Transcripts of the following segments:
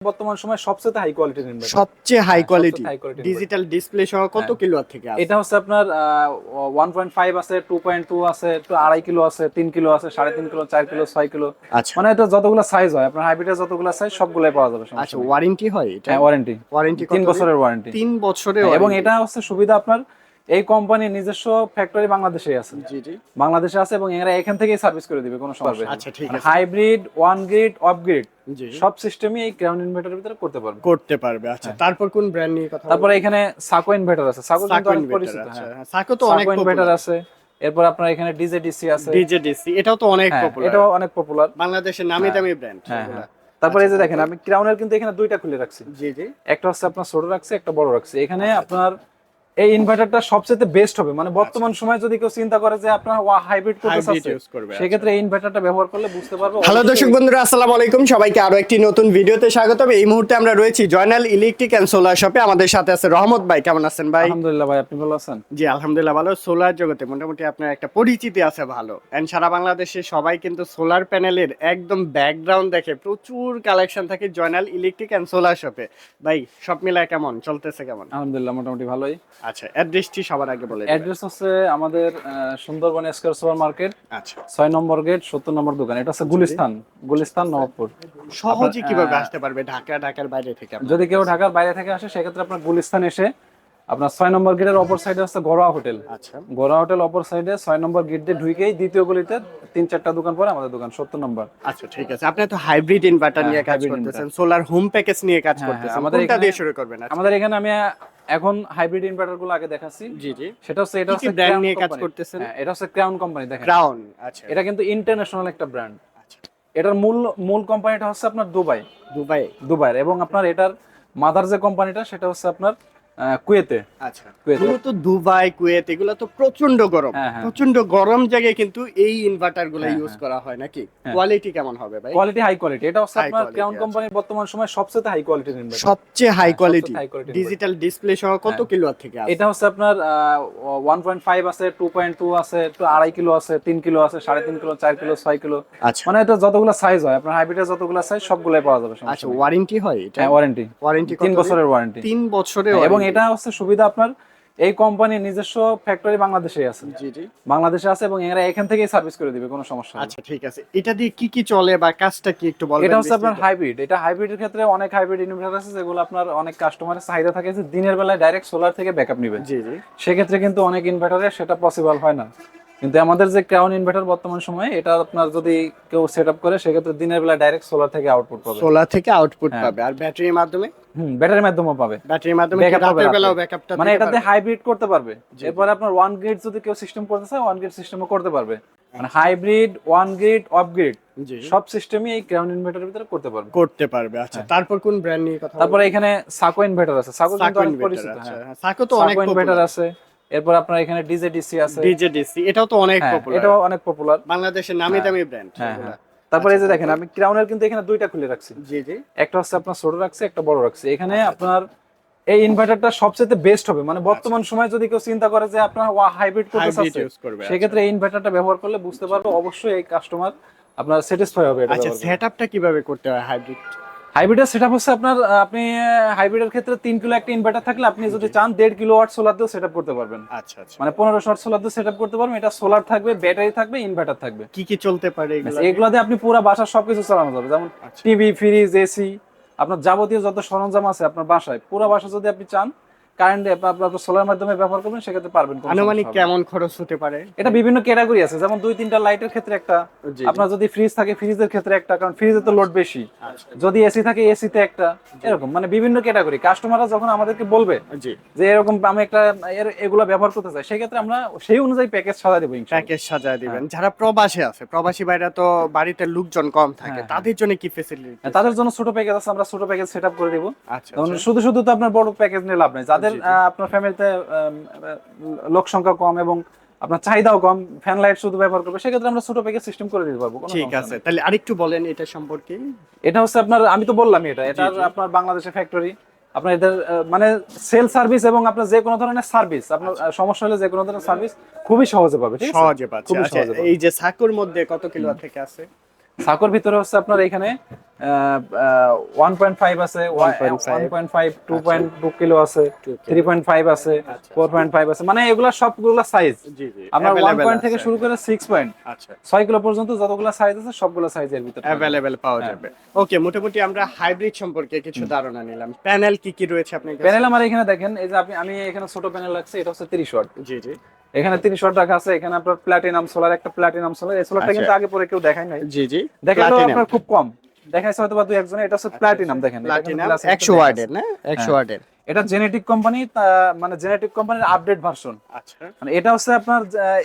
বর্তমান সময় সবচেয়ে হাই কোয়ালিটির ইনভার্টার সবচেয়ে হাই হ্যাঁ, কোয়ালিটি ডিজিটাল ডিসপ্লে সহ কত হ্যাঁ। থেকে আছে? এটা হচ্ছে আপনার ওয়ান পয়েন্ট ফাইভ আছে টু পয়েন্ট টু আছে একটু আড়াই কিলো আছে তিন কিলো আছে সাড়ে তিন কিলো চার কিলো ছয় কিলো। আচ্ছা। মানে এটা যতগুলো সাইজ হয় আপনার হাইব্রিডের যতগুলো সাইজ সবগুলাই পাওয়া যাবে আচ্ছা ওয়ারেন্টি হয় এটা? হ্যাঁ ওয়ারেন্টি ওয়ারেন্টি তিন বছরের ওয়ারেন্টি তিন বছরের এবং এটা হচ্ছে সুবিধা আপনার এই কোম্পানির নিজস্ব ফ্যাক্টরি বাংলাদেশে আছে। জি জি। বাংলাদেশে আছে এবং এরা এখান থেকেই সার্ভিস করে দিবে কোনো সমস্যা নেই। আচ্ছা, ঠিক মানে আছে। Hybrid on grid off grid জি। সব সিস্টেমই এই ক্রাউন ইনভার্টারের ভিতরে করতে পারবে। করতে পারবে আচ্ছা। তারপর কোন ব্র্যান্ড নিয়ে কথা হ্যাঁ। তারপরে এখানে সাকো ইনভার্টার আছে। সাকো কিন্তু অনেক পরিচিত আচ্ছা। হ্যাঁ। সাকো তো অনেক ইনভার্টার আছে। এরপর আপনার এখানে ডিজেডিসি আছে। ডিজে ডিসি এটাও তো অনেক হ্যাঁ, পপুলার এটাও অনেক পপুলার বাংলাদেশের নামি দামি ব্র্যান্ড হ্যাঁ হ্যাঁ। তারপরে এই যে দেখেন আমি ক্রাউনের কিন্তু এখানে দুইটা খুলে রাখছি। জি জি। একটা হচ্ছে আপনার ছোট রাখছি একটা বড় রাখছি। এখানে আপনার এই ইনভার্টারটা সবচেয়ে বেস্ট হবে। মানে বর্তমান সময় যদি কেউ চিন্তা করে যে আপনার হাইব্রিড করতে চাচ্ছে সেক্ষেত্রে এই ইনভার্টারটা ব্যবহার করলে বুঝতে পারবে হ্যালো দর্শক বন্ধুরা আসসালামু আলাইকুম। সবাইকে আরও একটি নতুন ভিডিওতে স্বাগতম। এই মুহূর্তে আমরা রয়েছি জয়নাল ইলেকট্রিক এন্ড সোলার শপে আমাদের সাথে আছে রহমত ভাই। কেমন আছেন ভাই? আলহামদুলিল্লাহ ভাই আপনি ভালো আছেন? জি আলহামদুলিল্লাহ ভালো। সোলার জগতে মোটামুটি আপনার একটা পরিচিতি আছে ভালো। এন্ড সারা বাংলাদেশে সবাই কিন্তু সোলার প্যানেলের একদম ব্যাকগ্রাউন্ড দেখে প্রচুর কালেকশন থাকে জয়নাল ইলেকট্রিক এন্ড সোলার শপে ভাই সব মিলায় কেমন? চলতেছে কেমন? আলহামদুলিল্লাহ মোটামুটি ভালোই। আচ্ছা অ্যাড্রেসটি সবার আগে বলে অ্যাড্রেস হচ্ছে আমাদের সুন্দরবন সুপার মার্কেট আচ্ছা। ছয় নম্বর গেট সত্তর নম্বর দোকান। এটা হচ্ছে গুলিস্তান গুলিস্তান নবাবপুর। সহজে কীভাবে আসতে পারবে ঢাকা ঢাকার বাইরে থেকে যদি কেউ ঢাকার বাইরে থেকে আসে সেক্ষেত্রে আপনার গুলিস্তান এসে আপনার ছয় নম্বর গেটের অপর সাইডে হচ্ছে ঘরোয়া হোটেল। আচ্ছা। ঘরোয়া হোটেল অপর সাইডে ছয় নম্বর গেট দিয়ে ঢুকেই দ্বিতীয় গলিতে তিন চারটা দোকান পরে আমাদের দোকান সত্তর নম্বর। আচ্ছা ঠিক আছে। আপনি তো হাইব্রিড ইনভার্টার হ্যাঁ, নিয়ে কাজ করতেছেন সোলার হোম প্যাকেজ নিয়ে কাজ হ্যাঁ, করতেছেন। আমাদের দিয়ে শুরু করবেন? আচ্ছা। আমাদের এখানে আমি এখন হাইব্রিড ইনভার্টারগুলো আগে দেখাচ্ছি। জি জি। সেটা হচ্ছে এটা হচ্ছে ব্র্যান্ড নিয়ে কাজ। করতেছেন? হ্যাঁ, এটা হচ্ছে ক্রাউন কোম্পানি দেখেন। ক্রাউন আচ্ছা। এটা কিন্তু ইন্টারন্যাশনাল একটা ব্র্যান্ড আচ্ছা। এটার মূল মূল কোম্পানিটা হচ্ছে আপনার দুবাই। দুবাই। দুবাই এবং আপনার এটার মাদার যে কোম্পানিটা সেটা হচ্ছে আপনার কুয়েতে। আচ্ছা। কুয়েতে। তো দুবাই কুয়েত এগুলো তো প্রচণ্ড গরম। হ্যাঁ, হ্যাঁ। প্রচণ্ড গরম জায়গায় কিন্তু এই ইনভার্টারগুলো হ্যাঁ, ইউজ হ্যাঁ। করা হয় নাকি? হ্যাঁ। কোয়ালিটি কেমন হবে ভাই? কোয়ালিটি হাই কোয়ালিটি এটা হচ্ছে আপনার ক্রাউন আচ্ছা। কোম্পানির বর্তমান সময় সবচেয়ে হাই কোয়ালিটির ইনভার্টার সবচেয়ে হাই হ্যাঁ, কোয়ালিটি ডিজিটাল ডিসপ্লে সহ কত হ্যাঁ। কিলোয়াট থেকে আছে? এটা হচ্ছে আপনার ওয়ান পয়েন্ট ফাইভ আছে টু পয়েন্ট টু আছে একটু আড়াই কিলো আছে তিন কিলো আছে সাড়ে তিন কিলো চার কিলো ছয় কিলো। আচ্ছা। মানে এটা যতগুলো সাইজ হয় আপনার হাইব্রিডের যতগুলো সাইজ সবগুলাই পাওয়া যাবে আচ্ছা ওয়ারেন্টি হয় এটা? হ্যাঁ ওয়ারেন্টি ওয়ারেন্টি তিন বছরের ওয়ারেন্টি তিন বছরের এবং। এটা হচ্ছে সুবিধা আপনার এই কোম্পানির নিজস্ব ফ্যাক্টরি বাংলাদেশে আছে। জি জি। বাংলাদেশে আছে এবং এরা এখান থেকেই সার্ভিস করে দিবে কোনো সমস্যা আচ্ছা ঠিক আছে। এটা দিয়ে কি কি চলে বা কাজটা কি একটু বলবেন এটা হচ্ছে আপনার হাইব্রিড এটা হাইব্রিডের ক্ষেত্রে অনেক হাইব্রিড ইনভার্টার আছে যেগুলো আপনার অনেক কাস্টমারের চাহিদা থাকে যে দিনের বেলায় ডাইরেক্ট সোলার থেকে ব্যাকআপ নেবে। জি জি। সেক্ষেত্রে কিন্তু অনেক ইনভার্টারে সেটা পসিবল হয় না। কিন্তু আমাদের যে ক্রাউন ইনভার্টার বর্তমান সময়ে এটা আপনার যদি কেউ সেট আপ করে সেক্ষেত্রে দিনের বেলা ডাইরেক্ট সোলার থেকে আউটপুট পাবে। সোলার থেকে আউটপুট হ্যাঁ। পাবে। আর ব্যাটারির মাধ্যমে? হুম ব্যাটারির মাধ্যমেও পাবে। ব্যাটারির মাধ্যমে রাতের বেলাও ব্যাকআপটা মানে এটাতে হাইব্রিড করতে পারবে। এরপরে আপনার ওয়ান গ্রিড যদি কেউ সিস্টেম করতে চায় ওয়ান গ্রিড সিস্টেমও করতে পারবে। মানে hybrid on grid off grid সব সিস্টেমই এই ক্রাউন ইনভার্টারের ভিতরে করতে পারবে। করতে পারবে আচ্ছা। তারপর কোন ব্র্যান্ড নিয়ে কথা হ্যাঁ। তারপরে এখানে সাকো ইনভার্টার আছে। সাকো কিন্তু অনেক পরিচিত আচ্ছা। হ্যাঁ। সাকো তো অনেক ইনভার্টার আছে। এরপর আপনার এখানে ডিজেডিসি আছে। ডিজে ডিসি এটাও তো অনেক হ্যাঁ, পপুলার এটাও অনেক পপুলার বাংলাদেশের নামি দামি ব্র্যান্ড হ্যাঁ হ্যাঁ। তারপরে এই যে দেখেন আমি ক্রাউনের কিন্তু এখানে দুইটা খুলে রাখছি। জি জি। একটা হচ্ছে আপনার ছোট রাখছি একটা বড় রাখছি। এখানে আপনার এই ইনভার্টারটা সবচেয়ে বেস্ট হবে। মানে বর্তমান সময় যদি কেউ চিন্তা করে যে আপনার হাইব্রিড করতে চাচ্ছে সেক্ষেত্রে এই ইনভার্টারটা ব্যবহার করলে বুঝতে পারবে অবশ্যই এই কাস্টমার আপনার স্যাটিসফাই হবে এটা আচ্ছা সেটআপটা কীভাবে করতে হয় হাইব্রিড হাইব্রিডের হচ্ছে আপনার আপনি হাইব্রিডের ক্ষেত্রে তিন কিলো একটা ইনভার্টার থাকলে আপনি যদি চান দেড় কিলো ওয়াট সোলার দিয়েও করতে পারবেন। আচ্ছা আচ্ছা। মানে পনেরোশো ওয়াট সোলার দিয়ে সেটআপ করতে পারবেন এটা সোলার থাকবে ব্যাটারি থাকবে ইনভার্টার থাকবে। কি কি চলতে পারে এগুলো দিয়ে আপনি পুরো বাসার সবকিছু চালানো যাবে। যেমন। টিভি ফ্রিজ এসি আপনার যাবতীয় যত সরঞ্জাম আছে আপনার বাসায় পুরো বাসা যদি আপনি চান কারেন্ট আপনার সোলার মাধ্যমে ব্যবহার করবেন সেক্ষেত্রে পারবেন আনুমানিক। কেমন খরচ হতে পারে? এটা বিভিন্ন ক্যাটাগরি আছে যেমন দুই তিনটা লাইটের ক্ষেত্রে একটা। আপনার যদি ফ্রিজ থাকে ফ্রিজের ক্ষেত্রে একটা কারণ ফ্রিজে তো লোড বেশি। আচ্ছা। যদি এসি থাকে এসিতে একটা এরকম মানে বিভিন্ন ক্যাটাগরি কাস্টমাররা যখন আমাদেরকে বলবে যে এরকম আমি একটা এগুলা ব্যবহার করতে চাই সেক্ষেত্রে আমরা সেই অনুযায়ী প্যাকেজ সাজা দেবো ইনশাআল্লাহ। প্যাকেজ সাজায় দিবেন। যারা প্রবাসী আছে প্রবাসী ভাইরা তো বাড়িতে লোকজন কম থাকে হ্যাঁ, তাদের জন্য কি ফেসিলিটি হ্যাঁ, তাদের জন্য ছোট প্যাকেজ আছে আমরা ছোট প্যাকেজ সেট আপ করে দিব। আচ্ছা আচ্ছা। শুধু শুধু তো আপনার বড় প্যাকেজ নিয়ে লাভ নেই যাদের জি। আপনার ফ্যামিলিতে লোক সংখ্যা কম এবং আপনার চাহিদাও কম ফ্যান লাইট শুধু ব্যবহার করবে সেক্ষেত্রে আমরা ছোট প্যাকেজ সিস্টেম করে দিতে পারব ঠিক আছে। তাহলে আরেকটু বলেন এটা সম্পর্কে। এটা হচ্ছে আপনার আমি তো বললাম এটা এটা আপনার বাংলাদেশের ফ্যাক্টরি আপনার এদের মানে সেল সার্ভিস এবং আপনার যে কোনো ধরনের সার্ভিস আপনার সমস্যা হলে যে কোনো ধরনের সার্ভিস খুবই সহজে পাবে সহজে পাচ্ছে। আচ্ছা। এই যে সাকুর মধ্যে কত কিলো থেকে আছে? সাকোর ভিতরে হচ্ছে আপনার এখানে ওয়ান পয়েন্ট ফাইভ আছে one point five two point two kilo আছে থ্রি পয়েন্ট ফাইভ আছে। ফোর পয়েন্ট ফাইভ আছে মানে এগুলা সবগুলা সাইজ জি জি ওয়ান পয়েন্ট থেকে শুরু করে সিক্স পয়েন্ট আচ্ছা। ছয় কিলো পর্যন্ত যতগুলো সাইজ আছে সবগুলো সাইজের ভিতরে। অ্যাভেলেবেল পাওয়া হ্যাঁ। যাবে। ওকে মোটামুটি আমরা হাইব্রিড সম্পর্কে কিছু ধারণা নিলাম। প্যানেল কি কি রয়েছে আপনার কাছে? প্যানেল আমার এখানে দেখেন এই যে আপনি আমি এখানে ছোট প্যানেল রাখছি এটা হচ্ছে তিরিশ ওয়াট জি জি। এখানে আছে এখানে আপনার প্লাটিনাম সোলার একটা প্লাটিনাম সোলার এই সোলারটা আচ্ছা। কিন্তু আগে পরে কেউ দেখায় নাই। জি জি। আপনার খুব কম। দেখাইছে হয়তো বা দুই একজনে এটা হচ্ছে প্লাটিনাম দেখেন এটা প্লাটিনাম 100 ভিতরে ওয়ার্ডের না? 100 হ্যাঁ। ওয়ার্ডের এটা জেনেটিক কোম্পানি মানে জেনেটিক কোম্পানির আপডেট ভার্সন আচ্ছা। মানে এটা হচ্ছে আপনার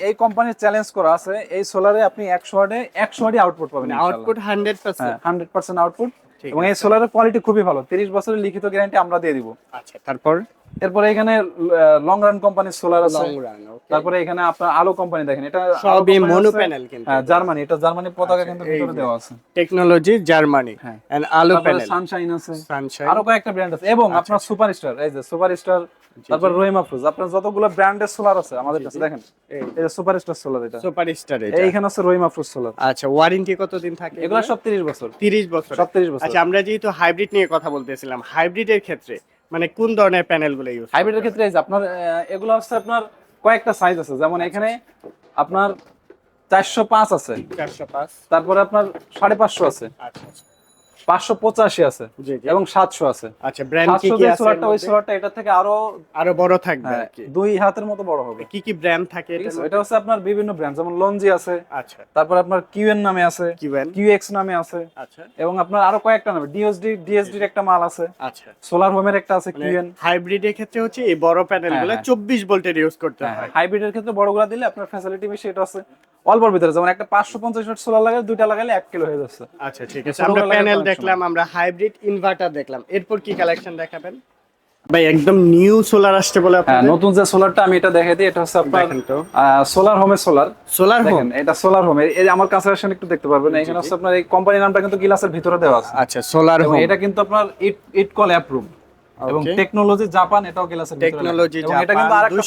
এই কোম্পানির চ্যালেঞ্জ করা আছে এই সোলারে আপনি একশো ওয়ার্ডে একশো ওয়ার্ডে আউটপুট পাবেন আউটপুট 100% হান্ড্রেড পার্সেন্ট আউটপুট ঠিক এবং এই সোলারের কোয়ালিটি খুবই ভালো তিরিশ বছরের লিখিত গ্যারান্টি আমরা দিয়ে দিব। আচ্ছা তারপর? এরপরে এখানে লং রান কোম্পানির সোলার আছে। লং রান তারপরে এখানে আপনার আলো কোম্পানি দেখেন এটা সবই মনো প্যানেল কিন্তু হ্যাঁ জার্মানি এটা জার্মানি পতাকা আচ্ছা, কিন্তু ভিতরে দেওয়া আছে। Technology Germany. এন্ড আলো প্যানেল সানশাইন আছে। সানশাইন আরও কয়েকটা ব্র্যান্ড আছে। এবং আপনার সুপারস্টার এই যে সুপারস্টার তারপর রহিমা ফ্রুজ আপনার যতগুলো ব্র্যান্ডের সোলার আছে আমাদের কাছে দেখেন এই। যে সুপারস্টার সোলার এটা। সুপার স্টার এটা এইখানে আছে রহিমা ফ্রুজ সোলার আচ্ছা ওয়ারেন্টি কতদিন থাকে এগুলো সব 30 বছর। 30 বছর। সব 30 বছর। আচ্ছা আমরা যেহেতু হাইব্রিড নিয়ে কথা বলতেছিলাম হাইব্রিডের ক্ষেত্রে মানে কোন ধরনের প্যানেলগুলো ইউজ হাইব্রিডের ক্ষেত্রে আপনার এগুলো হচ্ছে আপনার কয়েকটা সাইজ আছে। যেমন এখানে আপনার চারশো পাঁচ আছে। 405 তারপরে আপনার সাড়ে পাঁচশো আছে। আচ্ছা। পাঁচশো পঁচাশি আছে এবং সাতশো আছে। আচ্ছা ব্র্যান্ড কি কি আছে সোলারটা ওই সোলারটা এটা থেকে আরও আরও বড় থাকবে হ্যাঁ, দুই হাতের মতো বড় হবে। কি কি ব্র্যান্ড থাকে এটা হচ্ছে আপনার বিভিন্ন ব্র্যান্ড যেমন লঞ্জি আছে আচ্ছা। তারপর আপনার কিউএন নামে আছে কিউএক্স নামে আছে আচ্ছা। এবং আপনার আরও কয়েকটা নামে ডিএসডি ডিএসডির একটা মাল আছে আচ্ছা। সোলার হোমের একটা আছে মানে কিউএন হাইব্রিডের ক্ষেত্রে হচ্ছে এই বড় প্যানেলগুলো হ্যাঁ, 24 ভোল্টের ইউজ করতে হয় হাইব্রিডের ক্ষেত্রে বড়গুলা দিলে আপনার ফ্যাসিলিটি বেশি এটা আছে। অল্পর ভিতরে যেমন একটা পাঁচশো পঞ্চাশ ওয়াট সোলার লাগালে দুইটা লাগালে এক কিলো হয়ে যাচ্ছে। আচ্ছা ঠিক আছে আমরা প্যানেল দেখলাম আমরা হাইব্রিড ইনভার্টার দেখলাম। এরপর কি কালেকশন দেখাবেন? ভাই একদম নিউ সোলার আসছে বলে হ্যাঁ নতুন যে সোলারটা আমি এটা দেখাই দিই এটা হচ্ছে আপনার সোলার হোমের সোলার সোলার হোম দেখেন এটা সোলার হোম এই আমার কাছে আসেন একটু দেখতে পারবেন। এখানে হচ্ছে আপনার এই কোম্পানির নামটা কিন্তু গিলাসের ভিতরে দেওয়া আছে। আচ্ছা সোলার হোম এটা কিন্তু আপনার ইট ইট কল অ্যাপ্রুভ এবং টেকনোলজি জাপান এটাও গ্লাসের টেকনোলজি এবং এটা কিন্তু আরেকটা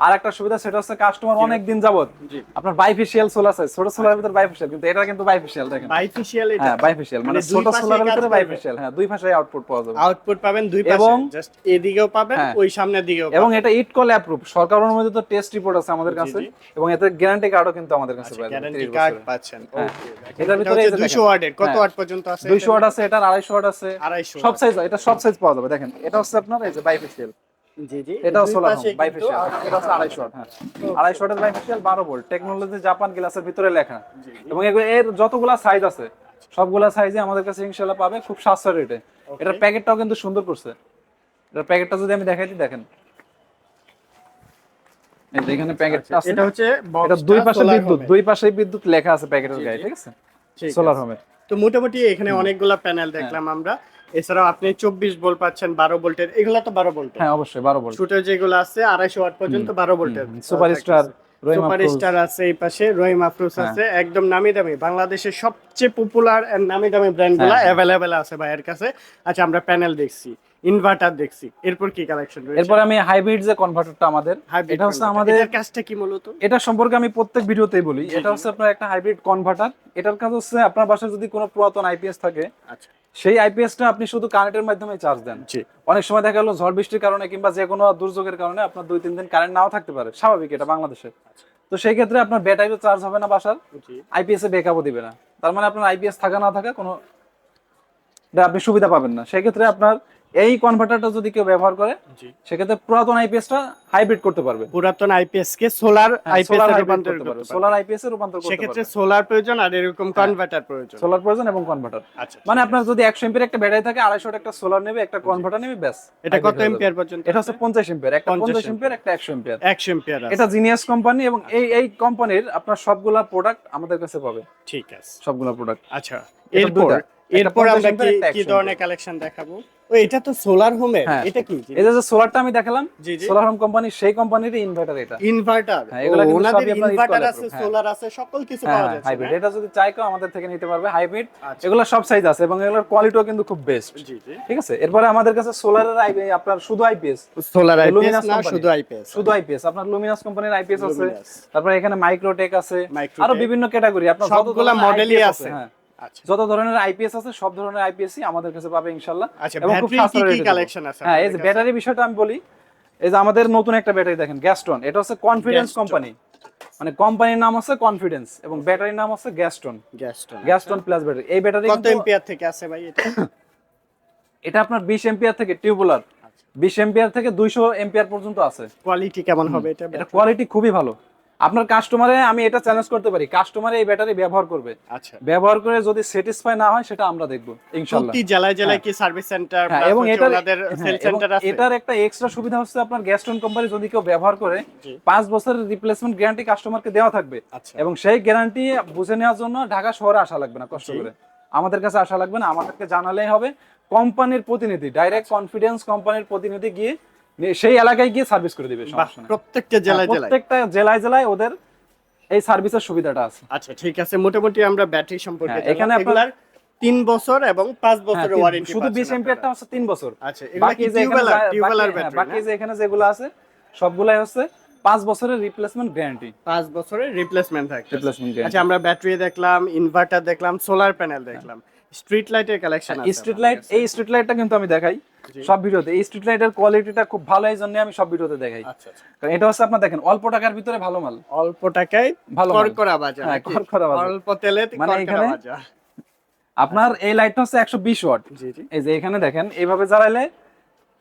200 একটা সুবিধা সেটা হচ্ছে কাস্টমার অনেক দিন যাবত। আপনার বাইফেশিয়াল সোলার আছে ছোট সোলারের ভিতরে বাইফেশিয়াল কিন্তু এটা কিন্তু বাইফেশিয়াল দেখেন। বাইফিশিয়াল এটা। হ্যাঁ বাইফেশিয়াল মানে মানে ছোট সোলারের ভিতরে। বাইফেশিয়াল হ্যাঁ দুই ভাষায় আউটপুট পাওয়া যাবে। আউটপুট পাবেন দুই পাশে এবং- জাস্ট এদিকেও পাবেন হ্যাঁ। ওই সামনের দিকেও এবং এটা ইট কল অ্যাপ্রুভ সরকার অনুমোদিত টেস্ট রিপোর্ট আছে আমাদের কাছে। এবং এতে গ্যারান্টি কার্ডও কিন্তু আমাদের কাছে পাওয়া যাবে গ্যারান্টি কার্ড পাচ্ছেন। হ্যাঁ। ওকে এটার ভিতরে এই যে 200 দেখেন। ওয়ার্ডের। কত হ্যাঁ। ওয়াট পর্যন্ত আছে 200 ওয়াট আছে এটা 250 ওয়াট আছে। 250 সব সাইজ এটা সব সাইজ পাওয়া যাবে। দেখেন এটা হচ্ছে আপনার এই যে বাইফেশিয়াল জি জি। এটাও সোলার বাইফেশিয়াল এটা হচ্ছে 250 ওয়াট হ্যাঁ। 250 ওয়াটের বাইফেশিয়াল 12 ভোল্ট টেকনোলজি জাপান গ্লাসের ভিতরে লেখা। এবং এর যতগুলা সাইজ আছে সবগুলা সাইজে আমাদের কাছে ইনশাআল্লাহ পাবে খুব সাশ্রয় রেটে এটার প্যাকেটটাও কিন্তু সুন্দর করছে। এটার প্যাকেটটা যদি আমি দেখাই দিই দেখেন। এই যে এখানে প্যাকেটটা আছে। এটা হচ্ছে এটা দুই পাশে বিদ্যুৎ দুই পাশে বিদ্যুৎ লেখা আছে প্যাকেটের গায়ে ঠিক আছে? সোলার হোমের তো মোটামুটি এখানে অনেকগুলা প্যানেল দেখলাম আমরা। এছাড়াও আপনি চব্বিশ ভোল্ট পাচ্ছেন বারো ভোল্টের এগুলা তো বারো ভোল্ট হ্যাঁ অবশ্যই 12 ভোল্ট ছোট যেগুলো আছে আড়াইশো ওয়াট পর্যন্ত বারো ভোল্টের সুপারস্টার রহিমা সুপার। স্টার আছে এই পাশে রহিম আফরোজ হ্যাঁ। আছে একদম নামি দামি বাংলাদেশের সবচেয়ে পপুলার নামি দামি ব্র্যান্ডগুলা হ্যাঁ, হ্যাঁ। অ্যাভেলেবেল আছে ভাইয়ের কাছে আচ্ছা আমরা প্যানেল দেখছি ইনভার্টার দেখছি। এরপর কি কালেকশন রয়েছে? এরপর আমি হাইব্রিড যে কনভার্টারটা আমাদের এটা হচ্ছে আমাদের এটার কাজটা কি মূলত? এটা সম্পর্কে আমি প্রত্যেক ভিডিওতেই বলি। এটা হচ্ছে আপনার একটা হাইব্রিড কনভার্টার এটার কাজ হচ্ছে আপনার বাসায় যদি কোনো পুরাতন আইপিএস থাকে আচ্ছা। সেই আইপিএসটা আপনি শুধু কারেন্টের মাধ্যমে চার্জ দেন। জি। অনেক সময় দেখা গেলো ঝড় বৃষ্টির কারণে কিংবা যে কোনো দুর্যোগের কারণে আপনার দুই তিন দিন কারেন্ট নাও থাকতে পারে। স্বাভাবিক এটা বাংলাদেশে। তো সেই ক্ষেত্রে আপনার ব্যাটারিও চার্জ হবে না বাসার। আইপিএস এ ব্যাকআপও দিবে না। তার মানে আপনার আইপিএস থাকা না থাকা কোনো এটা আপনি সুবিধা পাবেন না। সেই ক্ষেত্রে আপনার এই কনভার্টারটা যদি কেউ ব্যবহার করে সেক্ষেত্রে পুরাতন আইপিএস টা হাইব্রিড করতে পারবে। পুরাতন আইপিএস কে সোলার আইপিএস এ রূপান্তর করতে পারবে। সোলার আইপিএস এ রূপান্তর করতে পারবে। সেক্ষেত্রে সোলার প্রয়োজন আর এরকম কনভার্টার প্রয়োজন। সোলার প্রয়োজন এবং কনভার্টার আচ্ছা মানে আপনার যদি একশো এম্পিয়ার একটা ব্যাটারি থাকে আড়াইশো একটা সোলার নেবে একটা কনভার্টার নেবে ব্যাস। এটা কত হয়ে। এম্পিয়ার পর্যন্ত এটা হচ্ছে পঞ্চাশ এম্পিয়ার একটা 50 পঞ্চাশ এম্পিয়ার একটা একশো এম্পিয়ার একশো এম্পিয়ার এটা জিনিয়াস কোম্পানি এবং এই এই কোম্পানির আপনার সবগুলা প্রোডাক্ট আমাদের কাছে পাবে। ঠিক আছে। সবগুলা প্রোডাক্ট আচ্ছা এরপর এরপর আমরা কি কি ধরনের কালেকশন দেখাবো? ও এটা তো সোলার হোমের হ্যাঁ। এটা কি? এই যে সোলারটা আমি দেখালাম সোলার হোম কোম্পানি সেই কোম্পানির ইনভার্টার এটা। ইনভার্টার হ্যাঁ, এগুলা ওনাদের ইনভার্টার আছে হ্যাঁ। সোলার আছে সকল কিছু হ্যাঁ পাওয়া যাচ্ছে হাইব্রিড এটা যদি চাই কেউ আমাদের থেকে নিতে পারবে হাইব্রিড আচ্ছা। এগুলো সব সাইজ আছে এবং এগুলোর কোয়ালিটিও কিন্তু খুব বেস্ট জি জি। ঠিক আছে? এরপরে আমাদের কাছে সোলারের আপনার শুধু আইপিএস সোলার আইপিএস না। শুধু আইপিএস শুধু আইপিএস আপনার লুমিনাস কোম্পানির আইপিএস আছে। তারপরে এখানে মাইক্রোটেক আছে। আরও বিভিন্ন ক্যাটাগরি আপনার সবগুলা মডেলই আছে। হ্যাঁ। যত ধরনের আইপিএস আছে সব ধরনের আইপিএস আমাদের কাছে পাবে ইনশাল্লাহ। আচ্ছা এবং খুব। কালেকশন আছে হ্যাঁ এই যে ব্যাটারি বিষয়টা আমি বলি এই যে আমাদের নতুন একটা ব্যাটারি দেখেন গ্যাস্টন এটা হচ্ছে কনফিডেন্স কোম্পানি মানে কোম্পানির নাম হচ্ছে কনফিডেন্স এবং ব্যাটারির নাম হচ্ছে Gaston Gaston Gaston plus battery এই ব্যাটারি কত এম্পিয়ার থেকে আছে ভাই এটা? এটা আপনার বিশ এম্পিয়ার থেকে টিউবুলার আচ্ছা। বিশ এম্পিয়ার থেকে দুইশো এম্পিয়ার পর্যন্ত আছে। কোয়ালিটি কেমন হবে এটা এটা কোয়ালিটি খুবই ভালো। আপনার কাস্টমারে আমি এটা চ্যালেঞ্জ করতে পারি। কাস্টমারে এই ব্যাটারি ব্যবহার করবে। আচ্ছা। ব্যবহার করে যদি স্যাটিসফাই না হয় সেটা আমরা দেখব ইনশাল্লাহ। প্রতি জেলায় জেলায় কি সার্ভিস সেন্টার হ্যাঁ, এবং এটার হ্যাঁ, সেল সেন্টার আছে? এটার একটা এক্সট্রা সুবিধা হচ্ছে আপনার গ্যাস্টন কোম্পানি যদি কেউ ব্যবহার করে জি। পাঁচ বছরের রিপ্লেসমেন্ট গ্যারান্টি কাস্টমারকে দেওয়া থাকবে। আচ্ছা। এবং সেই গ্যারান্টি বুঝে নেওয়ার জন্য ঢাকা শহরে আসা লাগবে না কষ্ট করে। আমাদের কাছে আসা লাগবে না আমাদেরকে জানালেই হবে। কোম্পানির প্রতিনিধি ডাইরেক্ট। কনফিডেন্স কোম্পানির প্রতিনিধি গিয়ে সেই এলাকায় গিয়ে সার্ভিস করে দিবে। প্রত্যেকটা জেলায় হ্যাঁ, প্রত্যেকটা জেলায় জেলায় ওদের এই সার্ভিসের সুবিধাটা আছে। আচ্ছা ঠিক আছে মোটামুটি আমরা ব্যাটারি সম্পর্কে হ্যাঁ, এখানে আপনার- তিন বছর এবং পাঁচ হ্যাঁ, বছরের ওয়ারেন্টি শুধু বিশ এম্পিয়ারটা হচ্ছে তিন বছর। আচ্ছা বাকি যে বাকি যে এখানে যেগুলো আছে সবগুলাই হচ্ছে পাঁচ বছরের রিপ্লেসমেন্ট গ্যারান্টি পাঁচ বছরের রিপ্লেসমেন্ট থাকে রিপ্লেসমেন্ট আচ্ছা আমরা ব্যাটারি দেখলাম ইনভার্টার দেখলাম সোলার প্যানেল দেখলাম। স্ট্রিট লাইটের কালেকশন আছে স্ট্রিট লাইট এই স্ট্রিট লাইটটা কিন্তু আমি দেখাই। সব ভিডিওতে। এই স্ট্রিট লাইটের কোয়ালিটিটা খুব ভালো এই জন্য আমি সব ভিডিওতে দেখাই। আচ্ছা আচ্ছা। কারণ এটা হচ্ছে আপনার দেখেন অল্প টাকার ভিতরে ভালো মাল। অল্প টাকায় ভালো করকরা বাজার হ্যাঁ, করকরা বাজার। অল্প তেলে মানে করকরা বাজার। আপনার এই লাইটটা হচ্ছে একশো বিশ ওয়াট। জি জি। এই যে এখানে দেখেন এইভাবে জ্বালাইলে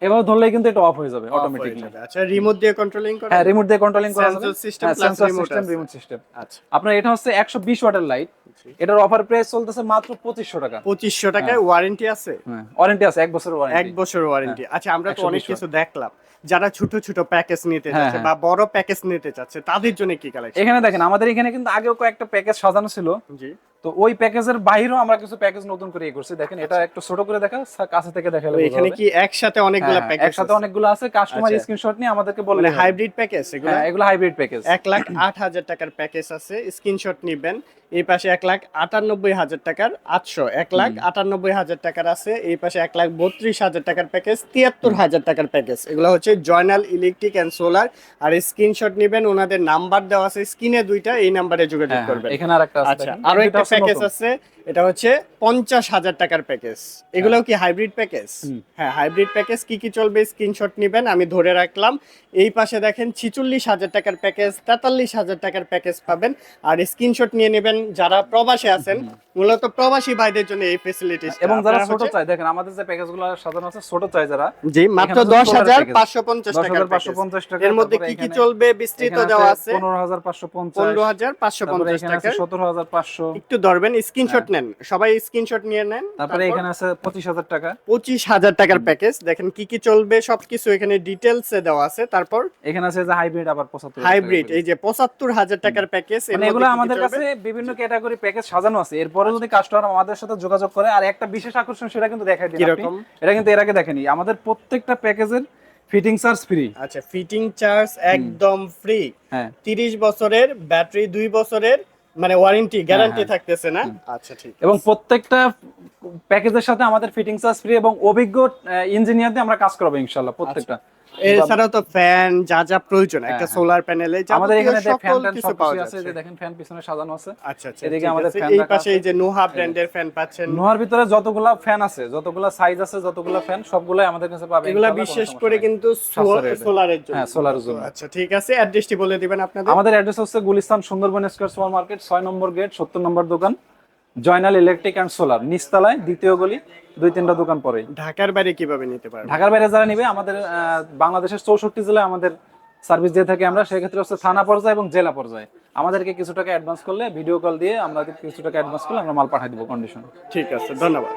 এভাবে ধরলে কিন্তু এটা অফ হয়ে যাবে হয়ে অটোমেটিকলি আচ্ছা রিমোট দিয়ে কন্ট্রোলিং করে হ্যাঁ রিমোট দিয়ে কন্ট্রোলিং করা যাবে system হ্যাঁ সেন্সর সিস্টেম রিমোট সিস্টেম আচ্ছা। আপনার এটা হচ্ছে একশো বিশ ওয়াটের লাইট এটার অফার প্রাইস চলতেছে মাত্র পঁচিশশো টাকা। পঁচিশশো টাকায় ওয়ারেন্টি আছে? হ্যাঁ ওয়ারেন্টি আছে এক বছরের এক ওয়ারেন্টি বছর ওয়ারেন্টি আচ্ছা আমরা তো অনেক কিছু দেখলাম। যারা ছোট ছোট প্যাকেজ নিতে হ্যাঁ, চাচ্ছে হ্যাঁ। বা বড় প্যাকেজ নিতে চাচ্ছে তাদের জন্য কি কালেকশন এখানে দেখেন আমাদের এখানে কিন্তু আগেও কয়েকটা প্যাকেজ সাজানো ছিল। জি। তো ওই প্যাকেজের বাইরেও আমরা কিছু প্যাকেজ নতুন করে ইয়ে করছি। দেখেন এটা একটু ছোট করে দেখা কাছে থেকে দেখালে এখানে কি একসাথে অনেকগুলো হ্যাঁ, প্যাকেজ একসাথে অনেকগুলো আছে কাস্টমার আচ্ছা। স্ক্রিনশট নিয়ে আমাদেরকে বলে মানে হাইব্রিড প্যাকেজ এগুলো? হ্যাঁ এগুলো হাইব্রিড প্যাকেজ এক লাখ আট হাজার টাকার প্যাকেজ আছে স্ক্রিনশট নিবেন। এই পাশে এক লাখ আটানব্বই হাজার টাকার আটশো এক লাখ আটানব্বই হাজার টাকার আছে এই পাশে এক লাখ বত্রিশ হাজার টাকার প্যাকেজ তিয়াত্তর হাজার টাকার প্যাকেজ এগুলো হচ্ছে জয়নাল ইলেকট্রিক এন্ড সোলার আর স্ক্রিনশট নিবেন ওনাদের নাম্বার দেওয়া আছে স্ক্রিনে দুইটা এই নাম্বারে যোগাযোগ করবেন। এখানে আর একটা আছে আচ্ছা আরও একটা প্যাকেজ। আছে এটা হচ্ছে পঞ্চাশ হাজার টাকার প্যাকেজ এগুলোও কি হাইব্রিড প্যাকেজ হ্যাঁ হাইব্রিড প্যাকেজ কি কি চলবে স্ক্রিনশট নেবেন আমি ধরে রাখলাম। এই পাশে দেখেন ছিচল্লিশ হাজার টাকার প্যাকেজ তেতাল্লিশ হাজার টাকার প্যাকেজ পাবেন। আর স্ক্রিনশট নিয়ে নেবেন যারা প্রবাসে আছেন মূলত প্রবাসী ভাইদের জন্য এই ফেসিলিটি এবং যারা ছোট চাই দেখেন আমাদের যে প্যাকেজগুলো সাজানো আছে ছোট চাই যারা জি মাত্র এখানে দশ solar হাজার পাঁচশো পঞ্চাশ টাকা এর মধ্যে কি কি চলবে বিস্তৃত দেওয়া আছে পনেরো হাজার পাঁচশো পঞ্চাশ। পনেরো হাজার পাঁচশো তারপরে পঞ্চাশ এখানে আছে টাকা সতেরো হাজার পাঁচশো। একটু ধরবেন স্ক্রিনশট নেন সবাই স্ক্রিনশট নিয়ে নেন। তারপরে এখানে আছে পঁচিশ হাজার টাকা। পঁচিশ হাজার টাকার প্যাকেজ দেখেন কি কি চলবে সবকিছু এখানে ডিটেলসে দেওয়া আছে। তারপর এখানে আছে যে হাইব্রিড আবার পঁচাত্তর হাইব্রিড এই যে পঁচাত্তর হাজার টাকার প্যাকেজ মানে এগুলো আমাদের কাছে বিভিন্ন ক্যাটাগরি প্যাকেজ সাজানো আছে। এরপরে যদি কাস্টমার আমাদের সাথে যোগাযোগ করে আর একটা বিশেষ আকর্ষণ সেটা কিন্তু দেখাই আপনি। এটা কিন্তু এর আগে দেখেনি। আমাদের প্রত্যেকটা প্যাকেজের ফিটিং চার্জ ফ্রি আচ্ছা ফিটিং চার্জ একদম ফ্রি হ্যাঁ। তিরিশ বছরের ব্যাটারি দুই বছরের মানে ওয়ারেন্টি গ্যারান্টি হ্যাঁ। থাকতেছে না? আচ্ছা ঠিক এবং প্রত্যেকটা প্যাকেজের সাথে আমাদের ফিটিং চার্জ ফ্রি এবং অভিজ্ঞ ইঞ্জিনিয়ার দিয়ে আমরা কাজ করাবো ইনশাল্লাহ প্রত্যেকটা। এছাড়াও তো ফ্যান যা যা প্রয়োজন একটা হ্যাঁ। সোলার প্যানেলে আমাদের এখানে ফ্যান কিছু পাওয়া এই যে দেখেন ফ্যান পিছনে সাজানো আছে। আচ্ছা আচ্ছা এদিকে আমাদের fan এই পাশে এই যে নোহা ব্র্যান্ডের ফ্যান পাচ্ছেন। নোহার ভিতরে যতগুলা ফ্যান আছে যতগুলা সাইজ আছে যতগুলা ফ্যান সবগুলাই আমাদের কাছে পাবেন। এগুলা বিশেষ করে কিন্তু। সোলারের জন্য। হ্যাঁ সোলারের জন্য। আচ্ছা ঠিক আছে। অ্যাড্রেসটি বলে দিবেন আপনাদের। আমাদের অ্যাড্রেস হচ্ছে Gulistan Sundarban square super market ছয় নম্বর গেট সত্তর নম্বর দোকান। জয়নাল ইলেকট্রিক অ্যান্ড সোলার নিচতলায় দ্বিতীয় গলি দুই তিনটা দোকান পরে ঢাকার বাইরে কীভাবে নিতে পারবে? ঢাকার বাইরে যারা নিবে আমাদের বাংলাদেশের চৌষট্টি জেলায় আমাদের সার্ভিস দিয়ে থাকি আমরা সেক্ষেত্রে হচ্ছে থানা পর্যায়ে এবং জেলা পর্যায়ে। আমাদেরকে কিছু টাকা অ্যাডভান্স করলে ভিডিও কল দিয়ে আমরা কিছু টাকা অ্যাডভান্স করলে আমরা মাল পাঠিয়ে দিব কন্ডিশন ঠিক আছে ধন্যবাদ।